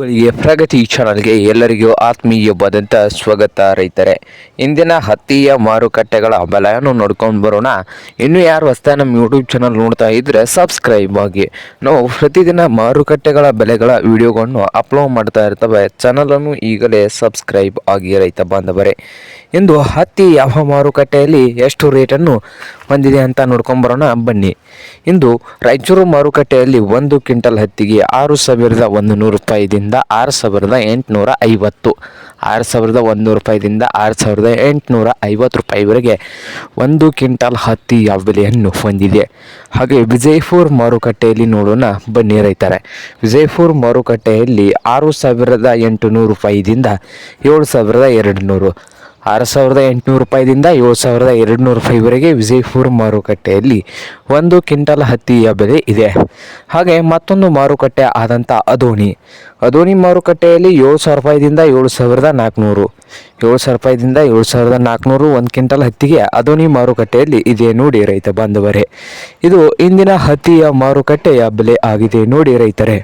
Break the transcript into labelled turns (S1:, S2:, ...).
S1: ಗಳಿಗೆ ಪ್ರಗತಿ ಚಾನಲ್ಗೆ ಎಲ್ಲರಿಗೂ ಆತ್ಮೀಯವಾದಂಥ ಸ್ವಾಗತ ರೈತರೆ. ಇಂದಿನ ಹತ್ತಿಯ ಮಾರುಕಟ್ಟೆಗಳ ಬೆಲೆಯನ್ನು ನೋಡ್ಕೊಂಡು ಬರೋಣ. ಇನ್ನು ಯಾರು ಹೊಸ್ತಾ ನಮ್ಮ ಯೂಟ್ಯೂಬ್ ಚಾನಲ್ ನೋಡ್ತಾ ಇದ್ದರೆ ಸಬ್ಸ್ಕ್ರೈಬ್ ಆಗಿ. ನಾವು ಪ್ರತಿದಿನ ಮಾರುಕಟ್ಟೆಗಳ ಬೆಲೆಗಳ ವಿಡಿಯೋಗಳನ್ನು ಅಪ್ಲೋಡ್ ಮಾಡ್ತಾ ಇರ್ತವೆ. ಚಾನಲನ್ನು ಈಗಲೇ ಸಬ್ಸ್ಕ್ರೈಬ್ ಆಗಿ ರೈತ ಬಾಂಧವರೇ. ಇಂದು ಹತ್ತಿ ಯಾವ ಮಾರುಕಟ್ಟೆಯಲ್ಲಿ ಎಷ್ಟು ರೇಟನ್ನು ಹೊಂದಿದೆ ಅಂತ ನೋಡ್ಕೊಂಬರೋಣ, ಬನ್ನಿ. ಇಂದು ರಾಯಚೂರು ಮಾರುಕಟ್ಟೆಯಲ್ಲಿ ಒಂದು ಕ್ವಿಂಟಲ್ ಹತ್ತಿಗೆ ಆರು ಸಾವಿರದ ಒಂದು ನೂರು ರೂಪಾಯಿದಿಂದ ಆರು ಸಾವಿರದ ಎಂಟುನೂರ ಐವತ್ತು. ಆರು ಸಾವಿರದ ಒಂದು ರೂಪಾಯಿದಿಂದ ಆರು ಸಾವಿರದ ಎಂಟುನೂರ ಐವತ್ತು ರೂಪಾಯಿವರೆಗೆ ಒಂದು ಕ್ವಿಂಟಲ್ ಯಾವ ಬೆಲೆಯನ್ನು ಹೊಂದಿದೆ. ಹಾಗೆ ವಿಜಯಪುರ ಮಾರುಕಟ್ಟೆಯಲ್ಲಿ ನೋಡೋಣ, ಬನ್ನಿ ರೈತಾರೆ. ವಿಜಯಪುರ ಮಾರುಕಟ್ಟೆಯಲ್ಲಿ ಆರು ಸಾವಿರದ ಎಂಟುನೂರು ರೂಪಾಯಿದಿಂದ ಏಳು ಸಾವಿರದ ಎರಡು ನೂರು ಆರು ಸಾವಿರದ ಎಂಟುನೂರು ರೂಪಾಯಿದಿಂದ ಏಳು ಸಾವಿರದ ಎರಡು ನೂರು ರೂಪಾಯಿವರೆಗೆ ವಿಜಯಪುರ ಮಾರುಕಟ್ಟೆಯಲ್ಲಿ ಒಂದು ಕ್ವಿಂಟಲ್ ಹತ್ತಿಯ ಬೆಲೆ ಇದೆ. ಹಾಗೆ ಮತ್ತೊಂದು ಮಾರುಕಟ್ಟೆ ಆದಂಥ ಅದೋಣಿ ಅದೋಣಿ ಮಾರುಕಟ್ಟೆಯಲ್ಲಿ ಏಳು ಸಾವಿರ ರೂಪಾಯಿದಿಂದ ಏಳು ಸಾವಿರದ ನಾಲ್ಕುನೂರು. ಏಳು ಸಾವಿರ ರೂಪಾಯಿದಿಂದ ಏಳು ಸಾವಿರದ ನಾಲ್ಕುನೂರು ಒಂದು ಕ್ವಿಂಟಲ್ ಹತ್ತಿಗೆ ಅದೋಣಿ ಮಾರುಕಟ್ಟೆಯಲ್ಲಿ ಇದೆ ನೋಡಿ ರೈತ ಬಾಂಧವರೇ. ಇದು ಇಂದಿನ ಹತ್ತಿಯ ಮಾರುಕಟ್ಟೆಯ ಬೆಲೆ ಆಗಿದೆ ನೋಡಿ ರೈತರೇ.